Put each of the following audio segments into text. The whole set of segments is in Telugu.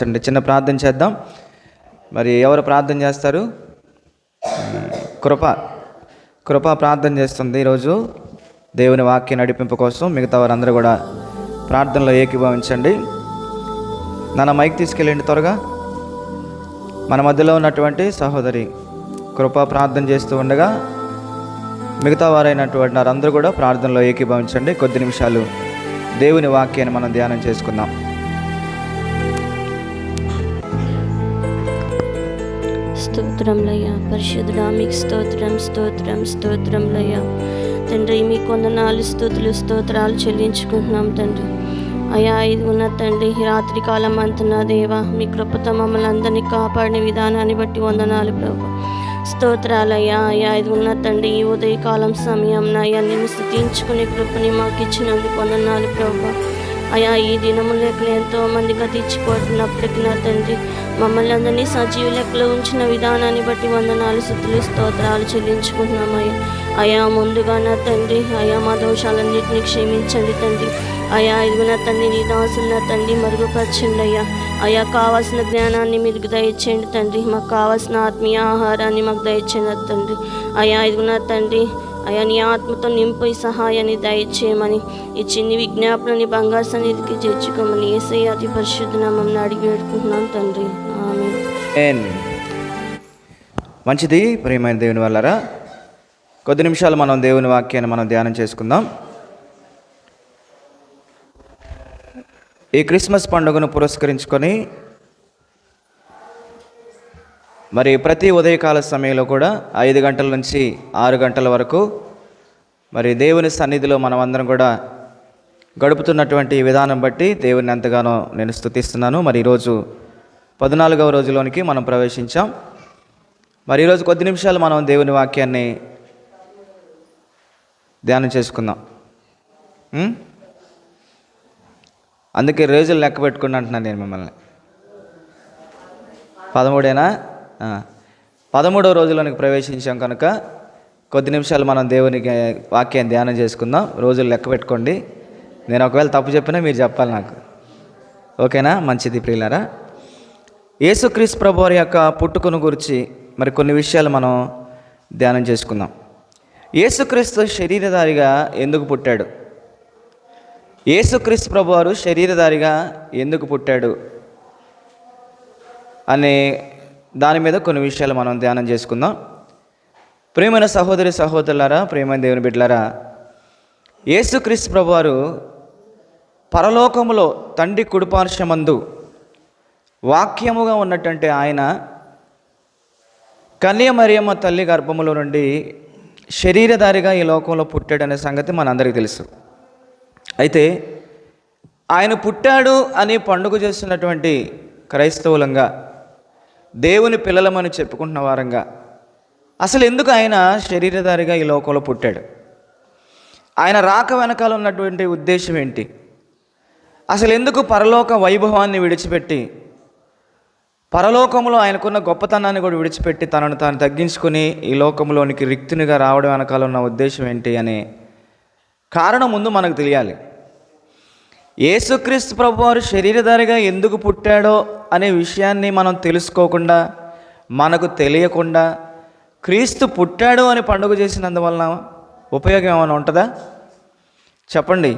వచ్చండి చిన్న ప్రార్థన చేద్దాం. మరి ఎవరు ప్రార్థన చేస్తారు? కృప కృప ప్రార్థన చేస్తుంది ఈరోజు. దేవుని వాక్య నడిపింపు కోసం మిగతా వారందరూ కూడా ప్రార్థనలో ఏకీభవించండి. నన్న మైక్ తీసుకెళ్ళండి త్వరగా. మన మధ్యలో ఉన్నటువంటి సహోదరి కృప ప్రార్థన చేస్తూ ఉండగా మిగతా వారైనటువంటి వారందరూ కూడా ప్రార్థనలో ఏకీభవించండి. కొద్ది నిమిషాలు దేవుని వాక్యాన్ని మనం ధ్యానం చేసుకుందాం. స్తోత్రంలయ్యా పరిశుద్ధుడా మీకు స్తోత్రం స్తోత్రం స్తోత్రంలయ్యా తండ్రి మీ కొందనాలు స్థుతులు స్తోత్రాలు చెల్లించుకుంటున్నాం తండ్రి. అయా ఇది ఉన్న తండ్రి రాత్రికాలం రాత్రి కాలం దేవా మీ కృపతో మమ్మల్ని అందరినీ కాపాడిన విధానాన్ని బట్టి వందనాలు ప్రభు. స్తోత్రాలయ్యా అయ్యా ఇది ఉన్న తండ్రి ఈ ఉదయకాలం సమయం అయ్యా నేను స్థుతించుకునే కృపని మాకు ఇచ్చినందుకు వందనాలు ప్రభు. అయా ఈ దినము లెక్కలు ఎంతో మంది గతించిపోతున్నప్పటికీ నా తండ్రి మమ్మల్ని అందరినీ సజీవ లెక్కలో ఉంచిన విధానాన్ని బట్టి వందనాలు శుద్ధులు స్తోత్రాలు చెల్లించుకుంటున్నామయ్యా. అయా ముందుగా నా తండ్రి అయా మా దోషాలన్నింటినీ క్షమించండి తండ్రి. అయా ఇదిగో నా తండ్రి నీ దాసులు నా తండ్రి మరుగుపరచండి అయ్యా అయా కావాల్సిన జ్ఞానాన్ని మీరు దయచేయండి తండ్రి. మాకు కావాల్సిన ఆత్మీయ ఆహారాన్ని మాకు దయచేయండి తండ్రి. అయా ఇదిగో నా తండ్రి అయా నీ ఆత్మతో నింపి సహాయాన్ని దయచేయమని ఈ చిన్ని విజ్ఞాపనని బంగారు సన్నిధికి చేర్చుకోమని ఏసై అతి పరిశుద్ధ నామం అడిగి పెట్టుకుంటున్నాం తండ్రి. ఆమె మంచిది ప్రియమైన దేవుని వల్లరా? కొద్ది నిమిషాలు మనం దేవుని వాక్యాన్ని మనం ధ్యానం చేసుకుందాం. ఈ క్రిస్మస్ పండుగను పురస్కరించుకొని మరి ప్రతి ఉదయకాల సమయంలో కూడా ఐదు గంటల నుంచి ఆరు గంటల వరకు మరి దేవుని సన్నిధిలో మనం అందరం కూడా గడుపుతున్నటువంటి విధానం బట్టి దేవుని ఎంతగానో నేను స్థుతిస్తున్నాను మరి ఈరోజు పద్నాలుగవ రోజులోనికి మనం ప్రవేశించాం. మరి ఈరోజు కొద్ది నిమిషాలు మనం దేవుని వాక్యాన్ని ధ్యానం చేసుకుందాం. అందుకే రోజులు లెక్క పెట్టుకుని అంటున్నాను నేను మిమ్మల్ని. పదమూడేనా? పదమూడవ రోజులోనికి ప్రవేశించాం కనుక కొద్ది నిమిషాలు మనం దేవునికి వాక్యం ధ్యానం చేసుకుందాం. రోజులు లెక్క పెట్టుకోండి. నేను ఒకవేళ తప్పు చెప్పినా మీరు చెప్పాలి నాకు. ఓకేనా? మంచిది ప్రియులారా. యేసుక్రీస్ ప్రభు వారి యొక్క పుట్టుకను గురించి మరి కొన్ని విషయాలు మనం ధ్యానం చేసుకుందాం. యేసుక్రీస్తు శరీరధారిగా ఎందుకు పుట్టాడు? యేసుక్రీస్తు ప్రభు వారు శరీరధారిగా ఎందుకు పుట్టాడు? అనే దాని మీద కొన్ని విషయాలు మనం ధ్యానం చేసుకుందాం. ప్రేమైన సహోదరి సహోదరులారా ప్రేమైన దేవుని బిడ్డలారా యేసుక్రీస్తు ప్రభువారు పరలోకములో తండ్రి కుడిపార్శ్వమందు వాక్యముగా ఉన్నటువంటి ఆయన కన్య మరియమ్మ తల్లి గర్భములో నుండి శరీరధారిగా ఈ లోకంలో పుట్టాడనే సంగతి మనందరికీ తెలుసు. అయితే ఆయన పుట్టాడు అని పండుగ చేస్తున్నటువంటి క్రైస్తవులంగా దేవుని పిల్లలమని చెప్పుకుంటున్న వారంగా. అసలు ఎందుకు ఆయన శరీరధారిగా ఈ లోకంలో పుట్టాడు? ఆయన రాక వెనకాల ఉన్నటువంటి ఉద్దేశం ఏంటి? అసలు ఎందుకు పరలోక వైభవాన్ని విడిచిపెట్టి పరలోకంలో ఆయనకున్న గొప్పతనాన్ని కూడా విడిచిపెట్టి తనను తాను తగ్గించుకుని ఈ లోకంలోనికి రిక్తునిగా రావడం వెనకాల ఉన్న ఉద్దేశం ఏంటి అనే కారణం ముందు మనకు తెలియాలి. యేసుక్రీస్తు ప్రభువారు శరీరధారిగా ఎందుకు పుట్టాడో అనే విషయాన్ని మనం తెలుసుకోకుండా మనకు తెలియకుండా క్రీస్తు పుట్టాడు అని పండుగ చేసినందువలన ఉపయోగం ఏమైనా ఉంటుందా? చెప్పండి.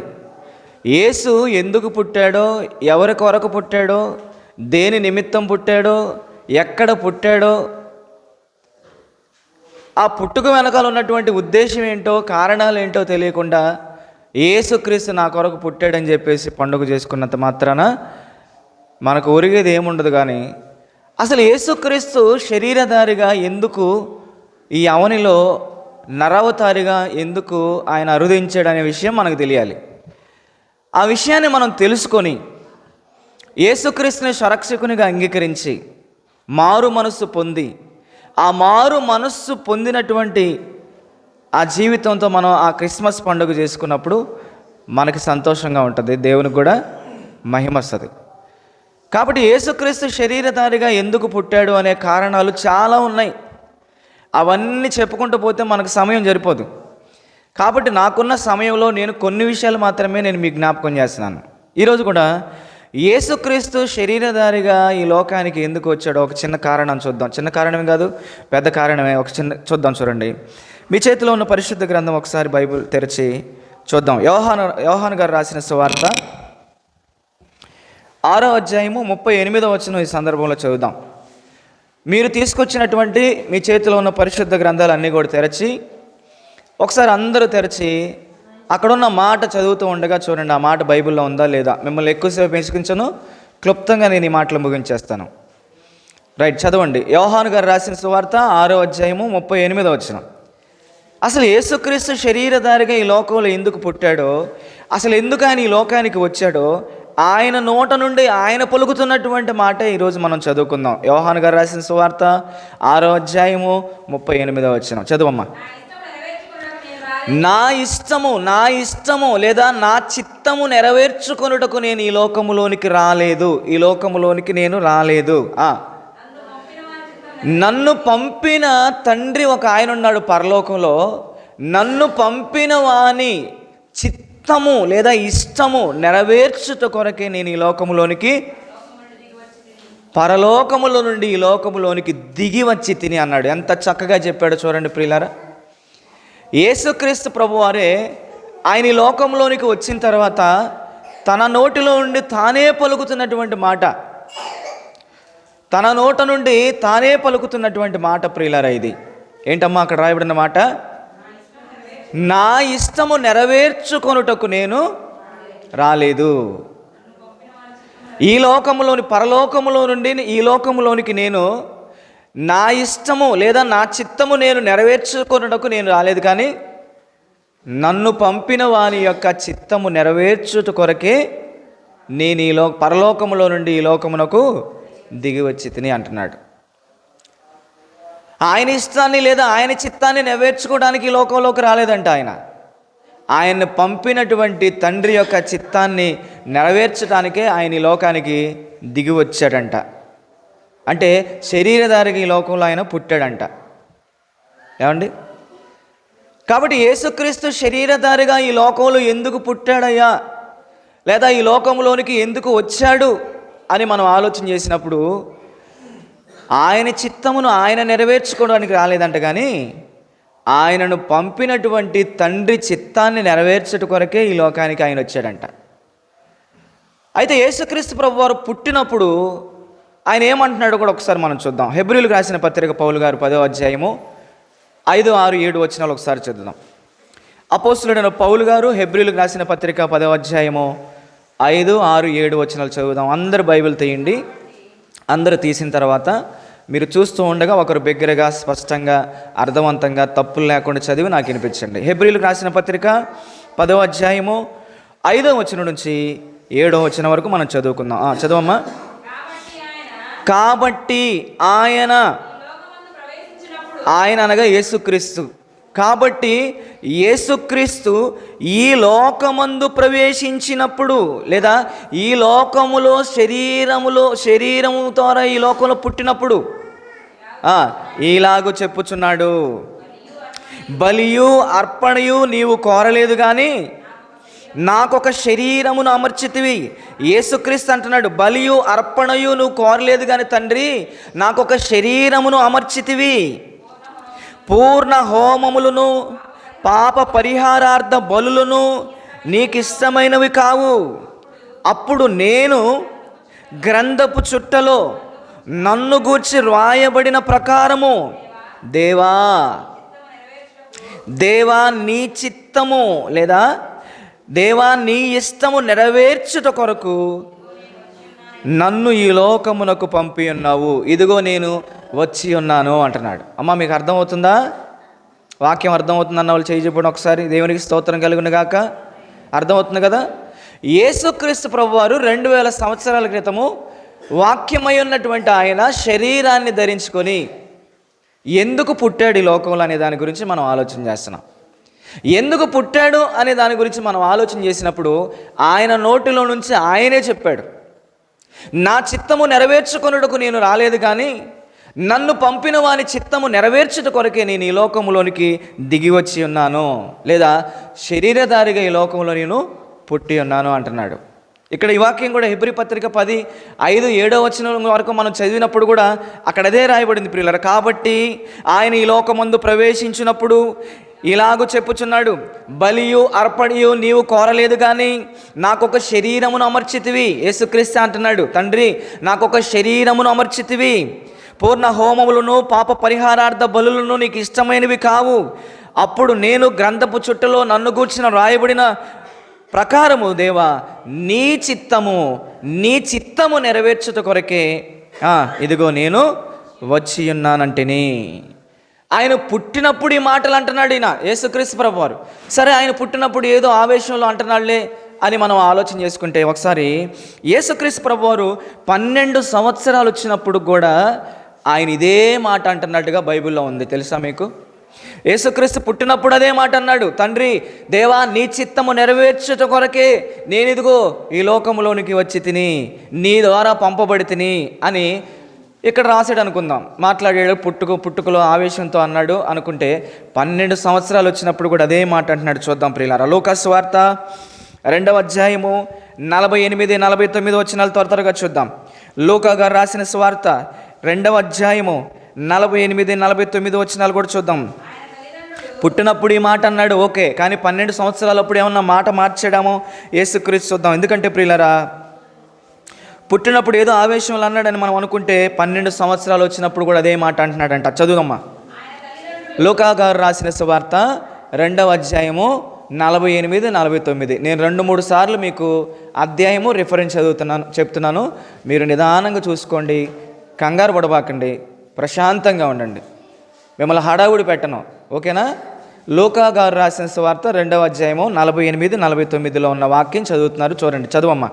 యేసు ఎందుకు పుట్టాడో ఎవరి కొరకు పుట్టాడో దేని నిమిత్తం పుట్టాడో ఎక్కడ పుట్టాడో ఆ పుట్టుక వెనకాల ఉన్నటువంటి ఉద్దేశం ఏంటో కారణాలు ఏంటో తెలియకుండా ఏసుక్రీస్తు నా కొరకు పుట్టాడని చెప్పేసి పండుగ చేసుకున్నంత మాత్రాన మనకు ఒరిగేది ఏముండదు కానీ అసలు యేసుక్రీస్తు శరీరధారిగా ఎందుకు ఈ అవనిలో నరవతారిగా ఎందుకు ఆయన అరుదించాడు అనే విషయం మనకు తెలియాలి. ఆ విషయాన్ని మనం తెలుసుకొని యేసుక్రీస్తుని శరక్షకునిగా అంగీకరించి మారు మనస్సు పొంది ఆ మారు మనస్సు పొందినటువంటి ఆ జీవితంతో మనం ఆ క్రిస్మస్ పండుగ చేసుకున్నప్పుడు మనకి సంతోషంగా ఉంటుంది దేవునికి కూడా మహిమ వస్తుంది. కాబట్టి యేసుక్రీస్తు శరీరధారిగా ఎందుకు పుట్టాడు అనే కారణాలు చాలా ఉన్నాయి. అవన్నీ చెప్పుకుంటూ పోతే మనకు సమయం సరిపోదు. కాబట్టి నాకున్న సమయంలో నేను కొన్ని విషయాలు మాత్రమే నేను మీకు జ్ఞాపకం చేస్తున్నాను. ఈరోజు కూడా యేసుక్రీస్తు శరీరధారిగా ఈ లోకానికి ఎందుకు వచ్చాడో ఒక చిన్న కారణం చూద్దాం. చిన్న కారణమే కాదు పెద్ద కారణమే. ఒక చిన్న చూద్దాం చూడండి. మీ చేతిలో ఉన్న పరిశుద్ధ గ్రంథం ఒకసారి బైబిల్ తెరిచి చూద్దాం. యోహాను యోహాను గారు రాసిన సువార్త ఆరో అధ్యాయము ముప్పై ఎనిమిదో వచ్చిన ఈ సందర్భంలో చదువుదాం మీరు తీసుకొచ్చినటువంటి మీ చేతిలో ఉన్న పరిశుద్ధ గ్రంథాలు అన్నీ కూడా తెరచి ఒకసారి అందరూ తెరచి అక్కడున్న మాట చదువుతూ ఉండగా చూడండి ఆ మాట బైబిల్లో ఉందా లేదా? మిమ్మల్ని ఎక్కువసేపు పెంచుకుంటాను క్లుప్తంగా నేను ఈ మాటలు ముగించేస్తాను. రైట్ చదవండి. యోహాను గారు రాసిన సువార్త ఆరో అధ్యాయము ముప్పై ఎనిమిదో వచ్చినాం అసలు యేసుక్రీస్తు శరీరధారిగా ఈ లోకంలో ఎందుకు పుట్టాడో అసలు ఎందుకు ఆయన ఈ లోకానికి వచ్చాడో ఆయన నోట నుండి ఆయన పలుకుతున్నటువంటి మాట ఈరోజు మనం చదువుకుందాం. యోహాన్ గారు రాసిన సువార్త ఆరో అధ్యాయము ముప్పై ఎనిమిదో వచ్చిన చదువమ్మా. నా ఇష్టము నా ఇష్టము లేదా నా చిత్తము నెరవేర్చుకొనుటకు నేను ఈ లోకములోనికి రాలేదు. ఈ లోకములోనికి నేను రాలేదు. ఆ. నన్ను పంపిన తండ్రి ఒక ఆయన ఉన్నాడు పరలోకంలో. నన్ను పంపిన వాని చిత్తము లేదా ఇష్టము నెరవేర్చుట కొరకే నేను ఈ లోకములోనికి పరలోకములో నుండి ఈ లోకములోనికి దిగి వచ్చి తిని అన్నాడు. ఎంత చక్కగా చెప్పాడు చూడండి ప్రియులారా. యేసుక్రీస్తు ప్రభువారే ఆయన ఈ లోకంలోనికి వచ్చిన తర్వాత తన నోటిలో ఉండి తానే పలుకుతున్నటువంటి మాట. తన నోట నుండి తానే పలుకుతున్నటువంటి మాట ప్రియులారా ఇది. ఏంటమ్మా అక్కడ రాయబడిన మాట? నా ఇష్టము నెరవేర్చుకొనుటకు నేను రాలేదు. ఈ లోకములోని పరలోకములో నుండి ఈ లోకములోనికి నేను నా ఇష్టము లేదా నా చిత్తము నేను నెరవేర్చుకొనుటకు నేను రాలేదు కానీ నన్ను పంపిన వాని యొక్క చిత్తము నెరవేర్చుట కొరకే నేను ఈ లో పరలోకములో నుండి ఈ లోకమునకు దిగి వచ్చి తిని అంటున్నాడు. ఆయన ఇష్టాన్ని లేదా ఆయన చిత్తాన్ని నెరవేర్చుకోవడానికి ఈ లోకంలోకి రాలేదంట ఆయన. ఆయన్ని పంపినటువంటి తండ్రి యొక్క చిత్తాన్ని నెరవేర్చడానికే ఆయన ఈ లోకానికి దిగి వచ్చాడంట అంటే శరీరధారికి ఈ లోకంలో ఆయన పుట్టాడంట. ఏమండి? కాబట్టి యేసుక్రీస్తు శరీరధారిగా ఈ లోకంలో ఎందుకు పుట్టాడయ్యా? లేదా ఈ లోకంలోనికి ఎందుకు వచ్చాడు? అని మనం ఆలోచన చేసినప్పుడు ఆయన చిత్తమును ఆయన నెరవేర్చుకోవడానికి రాలేదంట కానీ ఆయనను పంపినటువంటి తండ్రి చిత్తాన్ని నెరవేర్చట కొరకే ఈ లోకానికి ఆయన వచ్చాడంట. అయితే యేసుక్రీస్తు ప్రభు వారు పుట్టినప్పుడు ఆయన ఏమంటున్నాడో కూడా ఒకసారి మనం చూద్దాం. హెబ్రిల్ రాసిన పత్రిక పౌలు గారు పదో అధ్యాయము ఐదు ఆరు ఏడు వచ్చినాలు ఒకసారి చూద్దాం. అపోస్తుడైన పౌలు గారు హెబ్రిల్ రాసిన పత్రిక పదో అధ్యాయము ఐదు ఆరు ఏడు వచనాలు చదువుదాం. అందరు బైబిల్ తీయండి. అందరూ తీసిన తర్వాత మీరు చూస్తూ ఉండగా ఒకరు బిగ్గరగా స్పష్టంగా అర్థవంతంగా తప్పులు లేకుండా చదివి నాకు వినిపించండి. హెబ్రిల్కి రాసిన పత్రిక పదో అధ్యాయము ఐదో వచనం నుంచి ఏడో వచనం వరకు మనం చదువుకుందాం. చదవమ్మా. కాబట్టి ఆయన ఆయన అనగా యేసుక్రీస్తు. కాబట్టి యేసుక్రీస్తు ఈ లోకమందు ప్రవేశించినప్పుడు లేదా ఈ లోకములో శరీరములో శరీరము ద్వారా ఈ లోకంలో పుట్టినప్పుడు ఆ, ఇలాగూ చెప్పుచున్నాడు. బలియు అర్పణయు నీవు కోరలేదు కానీ నాకొక శరీరమును అమర్చితివి. యేసుక్రీస్తు అంటున్నాడు బలియు అర్పణయు నువ్వు కోరలేదు కానీ తండ్రి నాకొక శరీరమును అమర్చితివి. పూర్ణ హోమములను పాప పరిహారార్థ బలులను నీకు ఇష్టమైనవి కావు. అప్పుడు నేను గ్రంథపు చుట్టలో నన్ను గూర్చి వ్రాయబడిన ప్రకారము దేవా దేవా నీ చిత్తము లేదా దేవా నీ ఇష్టము నెరవేర్చుట కొరకు నన్ను ఈ లోకమునకు పంపి ఉన్నావు ఇదిగో నేను వచ్చి ఉన్నాను అంటున్నాడు. అమ్మ మీకు అర్థమవుతుందా? వాక్యం అర్థమవుతుందన్న వాళ్ళు చేయి చెప్పండి ఒకసారి. దేవునికి స్తోత్రం కలుగును గాక. అర్థమవుతుంది కదా? యేసుక్రీస్తు ప్రభువారు రెండు వేల సంవత్సరాల క్రితము వాక్యమై ఉన్నటువంటి ఆయన శరీరాన్ని ధరించుకొని ఎందుకు పుట్టాడు ఈ లోకంలో అనే దాని గురించి మనం ఆలోచన చేస్తున్నాం. ఎందుకు పుట్టాడు అనే దాని గురించి మనం ఆలోచన చేసినప్పుడు ఆయన నోటిలో నుంచి ఆయనే చెప్పాడు. నా చిత్తము నెరవేర్చుకొనుటకు నేను రాలేదు కానీ నన్ను పంపిన వాని చిత్తము నెరవేర్చుట కొరకే నేను ఈ లోకములోనికి దిగి వచ్చి ఉన్నాను. లేదా శరీరధారిగా ఈ లోకంలో నేను పుట్టి ఉన్నాను అంటున్నాడు. ఇక్కడ ఈ వాక్యం కూడా హెబ్రి పత్రిక పది ఐదు ఏడో వచ్చిన వరకు మనం చదివినప్పుడు కూడా అక్కడ అదే రాయబడింది ప్రియులరు. కాబట్టి ఆయన ఈ లోకమందు ప్రవేశించినప్పుడు ఇలాగూ చెప్పుచున్నాడు బలియు అర్పణియు నీవు కోరలేదు కానీ నాకొక శరీరమును అమర్చితివి. యేసుక్రీస్తు అంటున్నాడు తండ్రి నాకొక శరీరమును అమర్చితివి. పూర్ణ హోమములను పాప పరిహారార్థ బలులను నీకు ఇష్టమైనవి కావు. అప్పుడు నేను గ్రంథపు చుట్టలో నన్ను గూర్చిన రాయబడిన ప్రకారము దేవా నీ చిత్తము నీ చిత్తము నెరవేర్చుట కొరకే ఇదిగో నేను వచ్చి ఉన్నానంటిని. ఆయన పుట్టినప్పుడు ఈ మాటలు అంటున్నాడు ఈయన యేసుక్రీస్తు ప్రభు వారు సరే ఆయన పుట్టినప్పుడు ఏదో ఆవేశంలో అంటున్నాడులే అని మనం ఆలోచన చేసుకుంటే ఒకసారి యేసుక్రీస్తు ప్రభు వారు పన్నెండు సంవత్సరాలు వచ్చినప్పుడు కూడా ఆయన ఇదే మాట అంటున్నట్టుగా బైబిల్లో ఉంది. తెలుసా మీకు? యేసుక్రీస్తు పుట్టినప్పుడు అదే మాట అన్నాడు. తండ్రి దేవా నీ చిత్తము నెరవేర్చుట కొరకే నేను ఇదిగో ఈ లోకంలోనికి వచ్చి తిని నీ ద్వారా పంపబడి తిని అని ఇక్కడ రాసాడు అనుకుందాం. మాట్లాడాడు పుట్టుకు పుట్టుకలో ఆవేశంతో అన్నాడు. అనుకుంటే పన్నెండు సంవత్సరాలు వచ్చినప్పుడు కూడా అదే మాట అంటున్నాడు. చూద్దాం ప్రియులారా. లోకస్ వార్త రెండవ అధ్యాయము నలభై ఎనిమిది నలభై తొమ్మిది వచ్చిన త్వర త్వరగా చూద్దాం. లూకా గారు రాసిన స్వార్త రెండవ అధ్యాయము నలభై ఎనిమిది నలభై తొమ్మిది వచ్చినాలు కూడా చూద్దాం. పుట్టినప్పుడు ఈ మాట అన్నాడు ఓకే కానీ పన్నెండు సంవత్సరాలప్పుడు ఏమన్నా మాట మార్చాడామో? యేసుక్రీస్తు చూద్దాం. ఎందుకంటే ప్రియులరా పుట్టినప్పుడు ఏదో ఆవేశంలో అన్నాడని మనం అనుకుంటే పన్నెండు సంవత్సరాలు వచ్చినప్పుడు కూడా అదే మాట అంటున్నాడంట. చదువుదమ్మా. లోకాగారు రాసిన సువార్త రెండవ అధ్యాయము నలభై ఎనిమిది నలభై తొమ్మిది. నేను రెండు మూడు సార్లు మీకు అధ్యాయము రిఫరెన్స్ చదువుతున్నాను చెప్తున్నాను. మీరు నిదానంగా చూసుకోండి. కంగారు పడబాకండి ప్రశాంతంగా ఉండండి. మిమ్మల్ని హడావుడి పెట్టను ఓకేనా? లోకా గారు రాసిన సువార్త రెండవ అధ్యాయము నలభై ఎనిమిది నలభై తొమ్మిదిలో ఉన్న వాక్యం చదువుతున్నారు. చూడండి చదువమ్మా.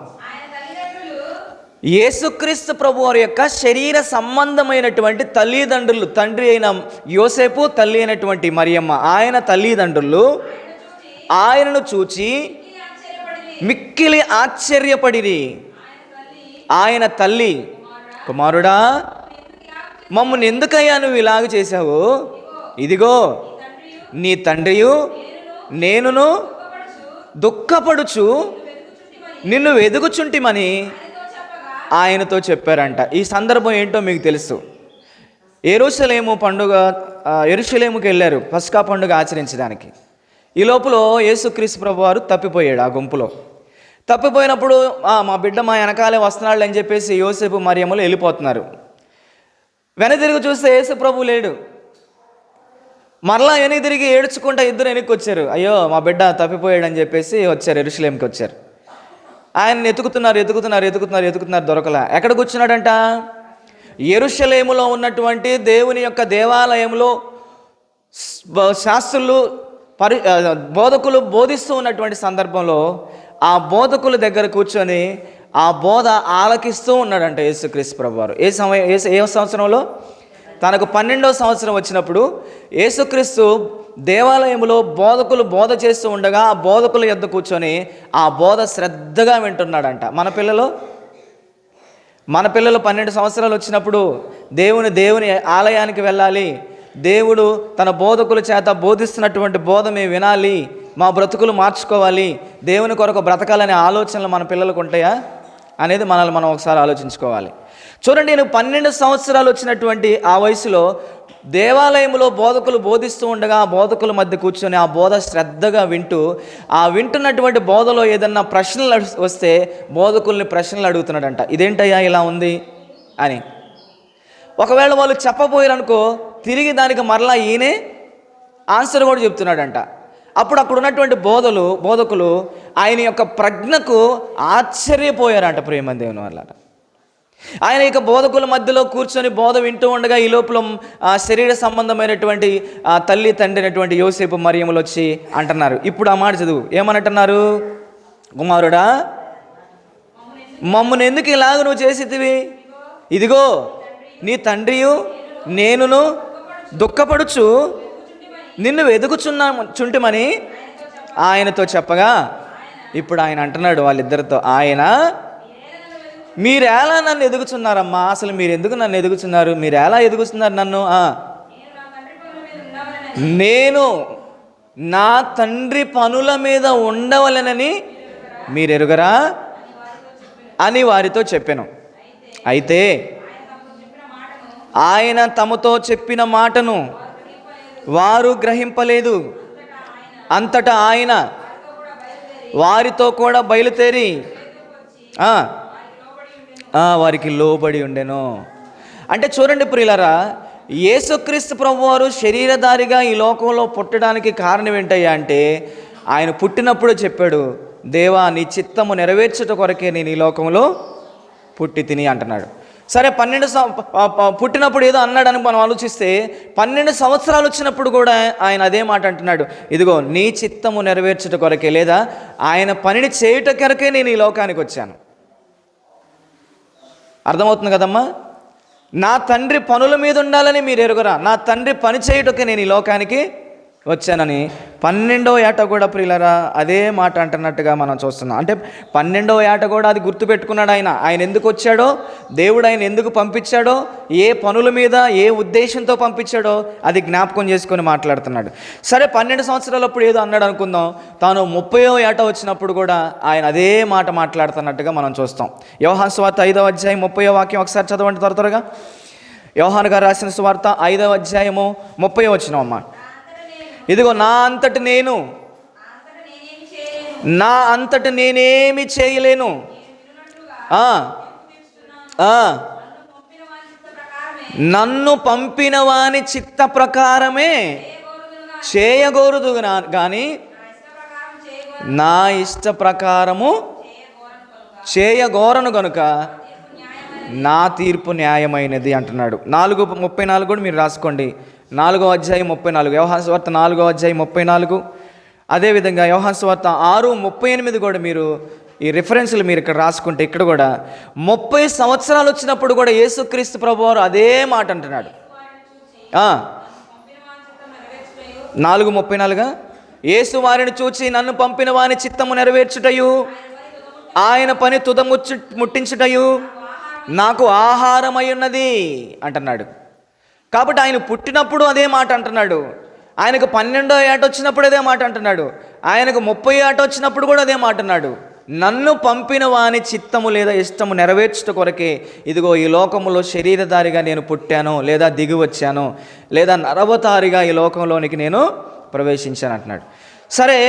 యేసుక్రీస్తు ప్రభు వారి యొక్క శరీర సంబంధమైనటువంటి తల్లిదండ్రులు తండ్రి అయిన యోసేపు తల్లి అయినటువంటి మరియమ్మ ఆయన తల్లిదండ్రులు ఆయనను చూచి మిక్కిలి ఆశ్చర్యపడిరి. ఆయన తల్లి కుమారుడా మమ్మల్ని ఎందుకయ్యా నువ్వు ఇలాగ చేశావు? ఇదిగో నీ తండ్రియు నేనును దుఃఖపడుచు నిన్ను వెదుగుచుంటిమని ఆయనతో చెప్పారంట. ఈ సందర్భం ఏంటో మీకు తెలుసు. ఎరుసలేము పండుగ ఎరుసలేముకి వెళ్ళారు పస్కా పండుగ ఆచరించడానికి. ఈ లోపల యేసుక్రీస్తు ప్రభు వారు తప్పిపోయాడు ఆ గుంపులో. తప్పిపోయినప్పుడు "ఆ, మా బిడ్డ మా వెనకాలే వస్తున్నాడు అని చెప్పేసి యోసేపు మరియమ్మలు వెళ్ళిపోతున్నారు. వెనతిరిగి చూస్తే యేసు ప్రభు లేడు. మరలా వెనక్కి తిరిగి ఏడ్చుకుంటా ఇద్దరు వెనక్కి వచ్చారు. అయ్యో మా బిడ్డ తప్పిపోయాడు అని చెప్పేసి వచ్చారు ఎరుషలేంకి వచ్చారు. ఆయన ఎతుకుతున్నారు ఎతుకుతున్నారు ఎతుకుతున్నారు ఎతుకుతున్నారు దొరకలా. ఎక్కడ కూర్చున్నాడంట ఎరుషలేములో ఉన్నటువంటి దేవుని యొక్క దేవాలయంలో శాస్త్రులు పరి బోధకులు బోధిస్తూ ఉన్నటువంటి సందర్భంలో ఆ బోధకుల దగ్గర కూర్చొని ఆ బోధ ఆలకిస్తూ ఉన్నాడంట యేసుక్రీస్తు ప్రభువారు. ఏ సమయం ఏ ఏ సంవత్సరంలో? తనకు పన్నెండో సంవత్సరం వచ్చినప్పుడు యేసుక్రీస్తు దేవాలయంలో బోధకులు బోధ చేస్తూ ఉండగా ఆ బోధకుల యొద్ద కూర్చొని ఆ బోధ శ్రద్ధగా వింటున్నాడంట. మన పిల్లలు? మన పిల్లలు పన్నెండు సంవత్సరాలు వచ్చినప్పుడు దేవుని దేవుని ఆలయానికి వెళ్ళాలి. దేవుడు తన బోధకుల చేత బోధిస్తున్నటువంటి బోధ మేము వినాలి. మా బ్రతుకులు మార్చుకోవాలి. దేవుని కొరకు బ్రతకాలనే ఆలోచనలు మన పిల్లలకు ఉంటాయా? అనేది మనల్ని మనం ఒకసారి ఆలోచించుకోవాలి. చూడండి నేను పన్నెండు సంవత్సరాలు వచ్చినటువంటి ఆ వయసులో దేవాలయంలో బోధకులు బోధిస్తూ ఉండగా ఆ బోధకుల మధ్య కూర్చొని ఆ బోధ శ్రద్ధగా వింటూ ఆ వింటున్నటువంటి బోధలో ఏదన్నా ప్రశ్నలు వస్తే బోధకుల్ని ప్రశ్నలు అడుగుతున్నాడంట. ఇదేంటయ్యా ఇలా ఉంది? అని. ఒకవేళ వాళ్ళు చెప్పబోయారనుకో తిరిగి దానికి మరలా ఈయనే ఆన్సర్ కూడా చెప్తున్నాడంట. అప్పుడు అక్కడ ఉన్నటువంటి బోధలు బోధకులు ఆయన యొక్క ప్రజ్ఞకు ఆశ్చర్యపోయారంట ప్రేమ దేవుని వల్ల ఆయన యొక్క బోధకుల మధ్యలో కూర్చొని బోధ వింటూ ఉండగా ఈ లోపల శరీర సంబంధమైనటువంటి తల్లి తండ్రి అయినటువంటి యోసేపు మరియములు వచ్చి అంటున్నారు. ఇప్పుడు ఆ మాట చదువు. ఏమనంటున్నారు? కుమారుడా మమ్మను ఎందుకు ఇలాగ నువ్వు చేసేదివి ఇదిగో నీ తండ్రియు నేనును దుఃఖపడుచు నిన్ను వెతుకుచున్నా చుంటిమని ఆయనతో చెప్పగా ఇప్పుడు ఆయన అంటున్నాడు వాళ్ళిద్దరితో ఆయన మీరు ఎలా నన్ను ఎదుగుచున్నారమ్మా? అసలు మీరు ఎందుకు నన్ను ఎదుగుచున్నారు? మీరు ఎలా ఎదుగుతున్నారు నన్ను నేను నా తండ్రి పనుల మీద ఉండవలనని మీరు ఎరుగరా అని వారితో చెప్పాను. అయితే ఆయన తమతో చెప్పిన మాటను వారు గ్రహింపలేదు. అంతటా ఆయన వారితో కూడా బయలుదేరి వారికి లోబడి ఉండెను. అంటే చూడండి ప్రియులరా యేసుక్రీస్తు ప్రభు వారు శరీరధారిగా ఈ లోకంలో పుట్టడానికి కారణం ఏంటయ్యా అంటే ఆయన పుట్టినప్పుడు చెప్పాడు దేవా నీ చిత్తము నెరవేర్చుట కొరకే నేను ఈ లోకంలో పుట్టి తిని అంటున్నాడు. సరే పన్నెండు పుట్టినప్పుడు ఏదో అన్నాడని మనం ఆలోచిస్తే పన్నెండు సంవత్సరాలు వచ్చినప్పుడు కూడా ఆయన అదే మాట అంటున్నాడు. ఇదిగో నీ చిత్తము నెరవేర్చుట కొరకే లేదా ఆయన పనిని చేయుట కొరకే నేను ఈ లోకానికి వచ్చాను. అర్థమవుతుంది కదమ్మా? నా తండ్రి పనుల మీద ఉండాలని మీరు ఎరుగురా. నా తండ్రి పని చేయుటకే నేను ఈ లోకానికి వచ్చానని పన్నెండో ఏట కూడా ప్రియులరా అదే మాట అంటున్నట్టుగా మనం చూస్తున్నాం. అంటే పన్నెండో ఏట కూడా అది గుర్తుపెట్టుకున్నాడు ఆయన. ఆయన ఎందుకు వచ్చాడో దేవుడు ఆయన ఎందుకు పంపించాడో ఏ పనుల మీద ఏ ఉద్దేశంతో పంపించాడో అది జ్ఞాపకం చేసుకొని మాట్లాడుతున్నాడు. సరే పన్నెండు సంవత్సరాలప్పుడు ఏదో అన్నాడు అనుకుందాం. తాను ముప్పయో ఏట వచ్చినప్పుడు కూడా ఆయన అదే మాట మాట్లాడుతున్నట్టుగా మనం చూస్తాం. యోహాన్ స్వార్థ ఐదవ అధ్యాయం ముప్పయో వాక్యం ఒకసారి చదవండి త్వర త్వరగా. యోహాన్ గారు రాసిన స్వార్థ ఐదవ అధ్యాయము ముప్పై వచ్చినాం అమ్మా. ఇదిగో నా అంతటి నేను. నా అంతటి నేనేమి చేయలేను. నన్ను పంపిన వాని చిత్త ప్రకారమే చేయగోరుదు కానీ నా ఇష్ట ప్రకారము చేయగోరను గనుక నా తీర్పు న్యాయమైనది అంటున్నాడు. నాలుగు ముప్పై నాలుగు కూడా మీరు రాసుకోండి. నాలుగో అధ్యాయం ముప్పై నాలుగు. వ్యవహార స్వార్త నాలుగో అధ్యాయం ముప్పై నాలుగు. అదేవిధంగా వ్యవహార స్వార్త ఆరు ముప్పై ఎనిమిది కూడా మీరు ఈ రిఫరెన్స్లు మీరు ఇక్కడ రాసుకుంటే ఇక్కడ కూడా ముప్పై సంవత్సరాలు వచ్చినప్పుడు కూడా యేసుక్రీస్తు ప్రభు వారు అదే మాట అంటున్నాడు. నాలుగు ముప్పై నాలుగా? యేసు వారిని చూచి నన్ను పంపిన వాని చిత్తము నెరవేర్చుటయు ఆయన పని తుదముచ్చు ముట్టించుటయు నాకు ఆహారమై ఉన్నది అంటున్నాడు. కాబట్టి ఆయన పుట్టినప్పుడు అదే మాట అంటున్నాడు. ఆయనకు పన్నెండో ఏట వచ్చినప్పుడు అదే మాట అంటున్నాడు. ఆయనకు ముప్పై ఏట వచ్చినప్పుడు కూడా అదే మాట అన్నాడు నన్ను పంపిన వాని చిత్తము లేదా ఇష్టము నెరవేర్చుట కొరకే ఇదిగో ఈ లోకములో శరీరధారిగా నేను పుట్టాను లేదా దిగి వచ్చాను లేదా నరవతారిగా ఈ లోకంలోనికి నేను ప్రవేశించాను అంటున్నాడు. సరే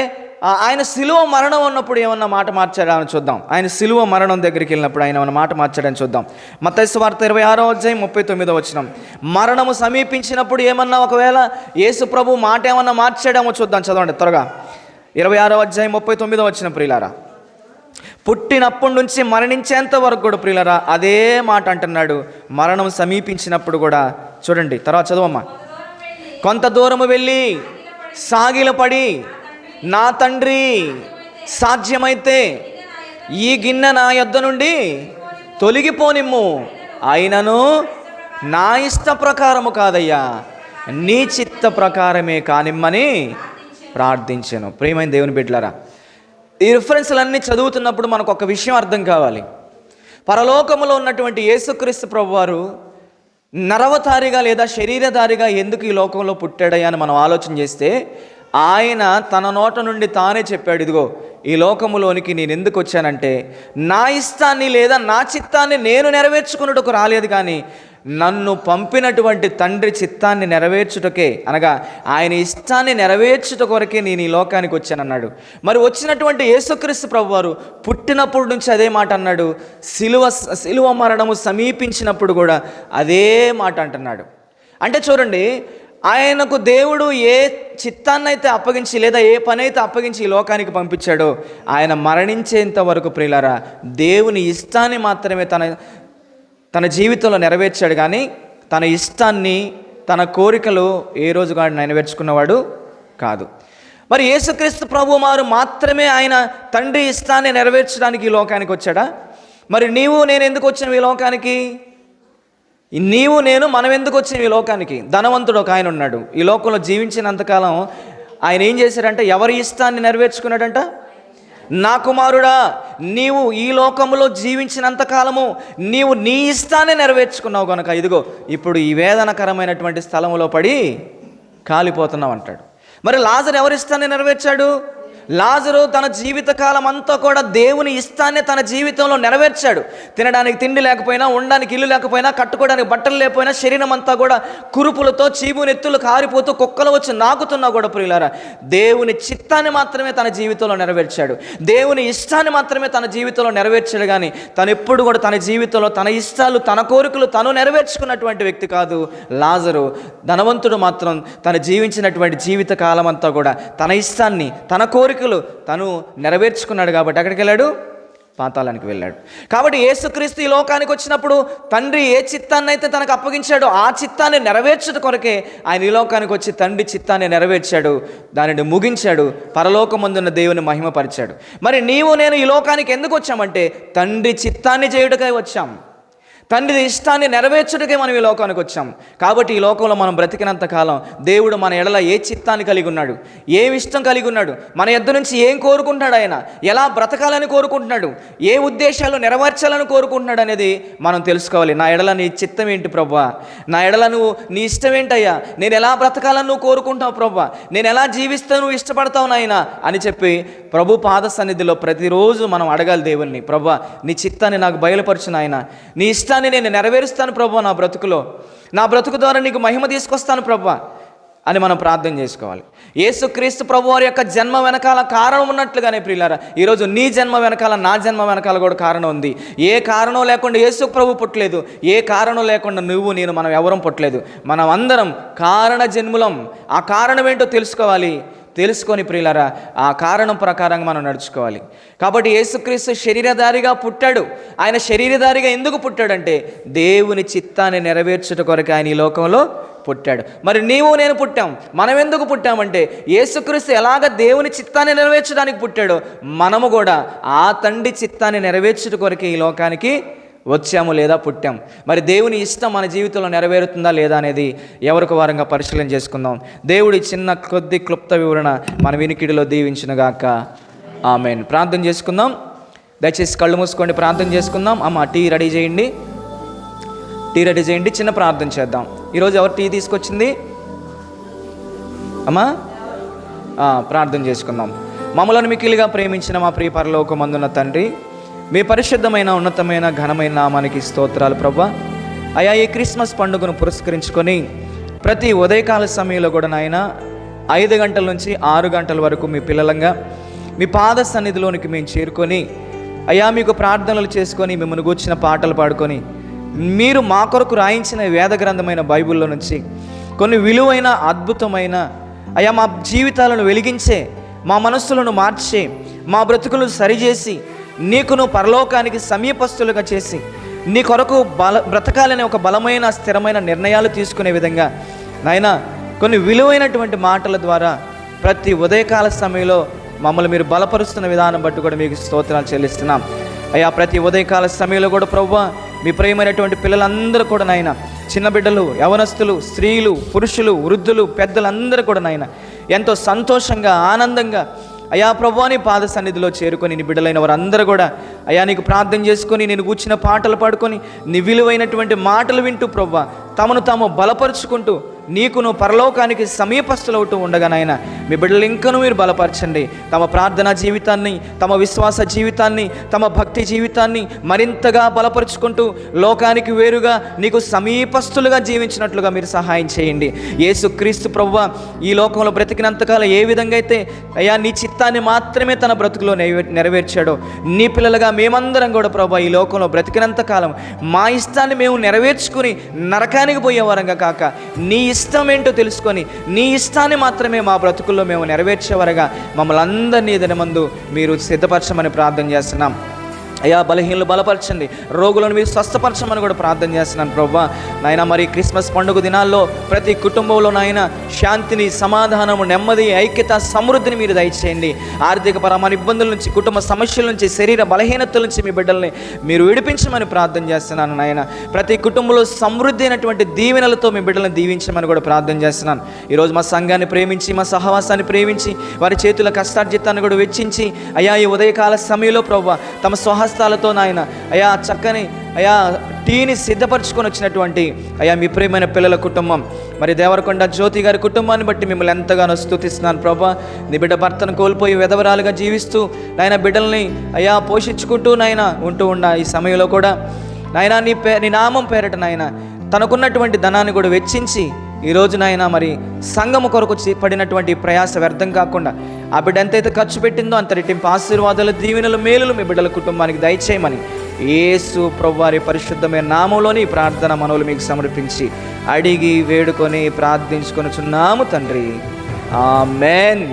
ఆయన సిలువ మరణం ఉన్నప్పుడు ఏమన్నా మాట మార్చాడని చూద్దాం. ఆయన సిలువ మరణం దగ్గరికి వెళ్ళినప్పుడు ఆయన ఏమన్నా మాట మార్చాడని చూద్దాం. మత్తయి వార్త ఇరవై ఆరో అధ్యాయం ముప్పై తొమ్మిదో వచ్చినాం మరణము సమీపించినప్పుడు ఏమన్నా ఒకవేళ యేసు ప్రభు మాట ఏమన్నా మార్చాడేమో చూద్దాం. చదవండి త్వరగా. ఇరవై ఆరో అధ్యాయం ముప్పై తొమ్మిదో వచ్చిన ప్రియులారా. పుట్టినప్పటి నుంచి మరణించేంత వరకు కూడా ప్రియులరా అదే మాట అంటున్నాడు. మరణం సమీపించినప్పుడు కూడా చూడండి. తర్వాత చదవమ్మా. కొంత దూరము వెళ్ళి సాగిలపడి నా తండ్రి సాధ్యమైతే ఈ గిన్నె నా యొద్ద నుండి తొలగిపోనిమ్ము. అయినను నా ఇష్ట ప్రకారము కాదయ్యా. నీ చిత్త ప్రకారమే కానిమ్మని ప్రార్థించాను. ప్రియమైన దేవుని బిడ్డలారా ఈ రిఫరెన్స్లన్నీ చదువుతున్నప్పుడు మనకు ఒక విషయం అర్థం కావాలి. పరలోకములో ఉన్నటువంటి యేసుక్రీస్తు ప్రభువారు నరవతారిగా లేదా శరీరధారిగా ఎందుకు ఈ లోకంలో పుట్టాడయ్యా అని మనం ఆలోచన చేస్తే ఆయన తన నోట నుండి తానే చెప్పాడు ఇదిగో ఈ లోకములోనికి నేను ఎందుకు వచ్చానంటే నా ఇష్టాన్ని లేదా నా చిత్తాన్ని నేను నెరవేర్చుకున్నట్టుకు రాలేదు కానీ నన్ను పంపినటువంటి తండ్రి చిత్తాన్ని నెరవేర్చుటకే అనగా ఆయన ఇష్టాన్ని నెరవేర్చుట కొరకే నేను ఈ లోకానికి వచ్చానన్నాడు. మరి వచ్చినటువంటి యేసుక్రీస్తు ప్రభువారు పుట్టినప్పటి నుంచి అదే మాట అన్నాడు సిలువ సిలువ మరణము సమీపించినప్పుడు కూడా అదే మాట అంటున్నాడు. అంటే చూడండి ఆయనకు దేవుడు ఏ చిత్తాన్నైతే అప్పగించి లేదా ఏ పని అయితే అప్పగించి ఈ లోకానికి పంపించాడో ఆయన మరణించేంత వరకు ప్రియులరా దేవుని ఇష్టాన్ని మాత్రమే తన తన జీవితంలో నెరవేర్చాడు కానీ తన ఇష్టాన్ని తన కోరికలు ఏ రోజు కూడా నెరవేర్చుకున్నవాడు కాదు. మరి యేసుక్రీస్తు ప్రభు వారు మాత్రమే ఆయన తండ్రి ఇష్టాన్ని నెరవేర్చడానికి ఈ లోకానికి వచ్చాడా? మరి నీవు నేను ఎందుకు వచ్చాను ఈ లోకానికి? నీవు నేను మనం ఎందుకు వచ్చిన ఈ లోకానికి? ధనవంతుడు ఒక ఆయన ఉన్నాడు. ఈ లోకంలో జీవించినంతకాలం ఆయన ఏం చేశాడంటే ఎవరి ఇష్టాన్ని నెరవేర్చుకున్నాడంట? నా కుమారుడా నీవు ఈ లోకంలో జీవించినంత కాలము నీవు నీ ఇష్టాన్ని నెరవేర్చుకున్నావు కనుక ఇదిగో ఇప్పుడు ఈ వేదనకరమైనటువంటి స్థలంలో పడి కాలిపోతున్నావు అంటాడు. మరి లాజర్ ఎవరి ఇష్టాన్ని నెరవేర్చాడు? లాజరు తన జీవితకాలం అంతా కూడా దేవుని ఇష్టాన్ని తన జీవితంలో నెరవేర్చాడు. తినడానికి తిండి లేకపోయినా ఉండడానికి ఇల్లు లేకపోయినా కట్టుకోవడానికి బట్టలు లేకపోయినా శరీరం అంతా కూడా కురుపులతో చీము నెత్తులు కారిపోతూ కుక్కలు వచ్చి నాకుతున్నా కూడా ప్రియులారా దేవుని చిత్తాన్ని మాత్రమే తన జీవితంలో నెరవేర్చాడు. దేవుని ఇష్టాన్ని మాత్రమే తన జీవితంలో నెరవేర్చాడు కానీ తను ఎప్పుడు కూడా తన జీవితంలో తన ఇష్టాలు తన కోరికలు తను నెరవేర్చుకున్నటువంటి వ్యక్తి కాదు లాజరు. ధనవంతుడు మాత్రం తను జీవించినటువంటి జీవిత కాలం అంతా కూడా తన ఇష్టాన్ని తన కోరిక కోరికలు తను నెరవేర్చుకున్నాడు కాబట్టి అక్కడికి వెళ్ళాడు? పాతాళానికి వెళ్ళాడు. కాబట్టి యేసుక్రీస్తు ఈ లోకానికి వచ్చినప్పుడు తండ్రి ఏ చిత్తాన్ని అయితే తనకు అప్పగించాడో ఆ చిత్తాన్ని నెరవేర్చుట కొరకే ఆయన ఈ లోకానికి వచ్చి తండ్రి చిత్తాన్ని నెరవేర్చాడు దానిని ముగించాడు పరలోకమందున్న దేవుని మహిమపరిచాడు. మరి నీవు నేను ఈ లోకానికి ఎందుకు వచ్చామంటే తండ్రి చిత్తాన్ని చేయుటకై వచ్చాం. తండ్రి ఇష్టాన్ని నెరవేర్చడకే మనం ఈ లోకానికి వచ్చాం. కాబట్టి ఈ లోకంలో మనం బ్రతికినంత కాలం దేవుడు మన ఎడల ఏ చిత్తాన్ని కలిగి ఉన్నాడు? ఏం ఇష్టం కలిగి ఉన్నాడు? మన ఎద్దు నుంచి ఏం కోరుకుంటున్నాడు ఆయన? ఎలా బ్రతకాలని కోరుకుంటున్నాడు? ఏ ఉద్దేశాలు నెరవేర్చాలని కోరుకుంటున్నాడు అనేది మనం తెలుసుకోవాలి. నా ఎడల నీ చిత్తం ఏంటి ప్రభా నా ఎడల నువ్వు నీ ఇష్టం ఏంటయ్యా? నేను ఎలా బ్రతకాలని నువ్వు కోరుకుంటావు ప్రభా నేను ఎలా జీవిస్తాను నువ్వు ఇష్టపడతావు నాయన? అని చెప్పి ప్రభు పాద సన్నిధిలో ప్రతిరోజు మనం అడగాలి దేవుణ్ణి. ప్రభా నీ చిత్తాన్ని నాకు బయలుపరచు నాయన. నీ ఇష్టాన్ని నేను నెరవేరుస్తాను ప్రభు నా బ్రతుకులో. నా బ్రతుకు ద్వారా నీకు మహిమ తీసుకొస్తాను ప్రభు అని మనం ప్రార్థన చేసుకోవాలి. యేసుక్రీస్తు ప్రభు వారి యొక్క జన్మ వెనకాల కారణం ఉన్నట్లుగానే ప్రియులారా ఈరోజు నీ జన్మ వెనకాల నా జన్మ వెనకాల కూడా కారణం ఉంది. ఏ కారణం లేకుండా యేసు ప్రభు పుట్టలేదు ఏ కారణం లేకుండా నువ్వు నేను మనం ఎవరం పుట్టలేదు. మనం అందరం కారణ జన్ములం. ఆ కారణం ఏంటో తెలుసుకోవాలి. తెలుసుకొని ప్రియులరా ఆ కారణం ప్రకారంగా మనం నడుచుకోవాలి. కాబట్టి యేసుక్రీస్తు శరీరధారిగా పుట్టాడు. ఆయన శరీరధారిగా ఎందుకు పుట్టాడంటే దేవుని చిత్తాన్ని నెరవేర్చుట కొరకు ఆయన ఈ లోకంలో పుట్టాడు. మరి నీవు నేను పుట్టాం. మనం ఎందుకు పుట్టామంటే యేసుక్రీస్తు ఎలాగ దేవుని చిత్తాన్ని నెరవేర్చడానికి పుట్టాడో మనము కూడా ఆ తండ్రి చిత్తాన్ని నెరవేర్చుట కొరకు ఈ లోకానికి వచ్చాము లేదా పుట్టాం. మరి దేవుని ఇష్టం మన జీవితంలో నెరవేరుతుందా లేదా అనేది ఎవరికి వారంగా పరిశీలన చేసుకుందాం. దేవుడి చిన్న కొద్ది క్లుప్త వివరణ మన వినికిడిలో దీవించినగాక ఆమెన్. ప్రార్థన చేసుకుందాం. దయచేసి కళ్ళు మూసుకోండి ప్రార్థన చేసుకుందాం. అమ్మ టీ రెడీ చేయండి. టీ రెడీ చేయండి చిన్న ప్రార్థన చేద్దాం. ఈరోజు ఎవరు టీ తీసుకొచ్చింది? అమ్మా? ప్రార్థన చేసుకుందాం. మమ్మలను మిక్కిలిగా ప్రేమించిన మా ప్రియ పరలోకమందున్న తండ్రి మీ పరిశుద్ధమైన ఉన్నతమైన ఘనమైన నామానికి స్తోత్రాలు ప్రభా అయా ఈ క్రిస్మస్ పండుగను పురస్కరించుకొని ప్రతి ఉదయకాల సమయంలో కూడా నాయన ఐదు గంటల నుంచి ఆరు గంటల వరకు మీ పిల్లలంగా మీ పాద సన్నిధిలోనికి మేము చేరుకొని అయా మీకు ప్రార్థనలు చేసుకొని మిమ్మల్ని కూర్చిన పాటలు పాడుకొని మీరు మా కొరకు రాయించిన వేద గ్రంథమైన బైబిల్లో నుంచి కొన్ని విలువైన అద్భుతమైన అయా మా జీవితాలను వెలిగించే మా మనస్సులను మార్చే మా బ్రతుకులను సరిచేసి నీకును పరలోకానికి సమీపస్తులుగా చేసి నీ కొరకు బల బ్రతకాలనే ఒక బలమైన స్థిరమైన నిర్ణయాలు తీసుకునే విధంగా నాయన కొన్ని విలువైనటువంటి మాటల ద్వారా ప్రతి ఉదయకాల సమయంలో మమ్మల్ని మీరు బలపరుస్తున్న విధానం బట్టి కూడా మీకు స్తోత్రాలు చెల్లిస్తున్నాం. అయ్యా ప్రతి ఉదయకాల సమయంలో కూడా ప్రభు మీ ప్రియమైనటువంటి పిల్లలందరూ కూడా నాయన చిన్న బిడ్డలు యవనస్తులు స్త్రీలు పురుషులు వృద్ధులు పెద్దలందరూ కూడా నాయన ఎంతో సంతోషంగా ఆనందంగా అయా ప్రభు నీ పాద సన్నిధిలో చేరుకొని నీ బిడ్డలైన వారందరూ కూడా అయా నీకు ప్రార్థన చేసుకొని నేను కూర్చిన పాటలు పాడుకొని నీ విలువైనటువంటి మాటలు వింటూ ప్రభు తమను తాము బలపరుచుకుంటూ నీకు నువ్వు పరలోకానికి సమీపస్తులవుతూ ఉండగా నాయన మీ బిడ్డలు ఇంకనూ మీరు బలపరచండి. తమ ప్రార్థనా జీవితాన్ని తమ విశ్వాస జీవితాన్ని తమ భక్తి జీవితాన్ని మరింతగా బలపరుచుకుంటూ లోకానికి వేరుగా నీకు సమీపస్తులుగా జీవించినట్లుగా మీరు సహాయం చేయండి. యేసు క్రీస్తు ఈ లోకంలో బ్రతికినంతకాలం ఏ విధంగా అయితే అయ్యా నీ చిత్తాన్ని మాత్రమే తన బ్రతుకులో నెరవే- నెరవేర్చాడో నీ పిల్లలుగా మేమందరం కూడా ప్రభు ఈ లోకంలో బ్రతికినంత కాలం మా ఇష్టాన్ని మేము నెరవేర్చుకుని నరకానికి పోయేవారంగా కాక నీ ఏంటో తెలుసుకొని నీ ఇష్టాన్ని మాత్రమే మా బ్రతుకుల్లో మేము నెరవేర్చేవారుగా. మమ్మల్ని అందరినీ దినమందు మీరు సిద్ధపరచమని ప్రార్థన చేస్తున్నాం. అయ్యా బలహీనలు బలపరచండి. రోగులను మీరు స్వస్థపరచమని కూడా ప్రార్థన చేస్తున్నాను ప్రభా నాయన మరి క్రిస్మస్ పండుగ దినాల్లో ప్రతి కుటుంబంలో నాయన శాంతిని సమాధానము నెమ్మది ఐక్యత సమృద్ధిని మీరు దయచేయండి. ఆర్థిక పరమైన ఇబ్బందుల నుంచి కుటుంబ సమస్యల నుంచి శరీర బలహీనతల నుంచి మీ బిడ్డల్ని మీరు విడిపించమని ప్రార్థన చేస్తున్నాను నాయన. ప్రతి కుటుంబంలో సమృద్ధి అయినటువంటి దీవెనలతో మీ బిడ్డలను దీవించమని కూడా ప్రార్థన చేస్తున్నాను. ఈరోజు మా సంఘాన్ని ప్రేమించి మా సహవాసాన్ని ప్రేమించి వారి చేతుల కష్టార్జితాన్ని కూడా వెచ్చించి అయ్యా ఈ ఉదయకాల సమయంలో ప్రభు తమ స్వహ హస్తాలతో నాయన అయా చక్కని అయా టీని సిద్ధపరచుకొని వచ్చినటువంటి అయా మీ ప్రియమైన పిల్లల కుటుంబం. మరి దేవరకొండ జ్యోతి గారి కుటుంబాన్ని బట్టి మిమ్మల్ని ఎంతగానో స్థుతిస్తున్నాను ప్రభా. నీ బిడ్డ భర్తను కోల్పోయి వెధవరాలుగా జీవిస్తూ నాయన బిడ్డల్ని అయా పోషించుకుంటూ నాయన ఉంటూ ఉన్న ఈ సమయంలో కూడా. నాయన నీ పే నీ నామం పేరట నాయన తనకున్నటువంటి ధనాన్ని కూడా వెచ్చించి ఈ రోజునైనా మరి సంఘము కొరకు పడినటువంటి ప్రయాస వ్యర్థం కాకుండా ఆ బిడ్డ ఎంతైతే ఖర్చు పెట్టిందో అంత రెట్టింపు ఆశీర్వాదాలు దీవెనలు మేలులు మీ బిడ్డల కుటుంబానికి దయచేయమని ఏసు ప్రవ్వారి పరిశుద్ధమైన నామంలోని ప్రార్థన మనవులు మీకు సమర్పించి అడిగి వేడుకొని ప్రార్థించుకొని చున్నాము తండ్రి. ఆమెన్.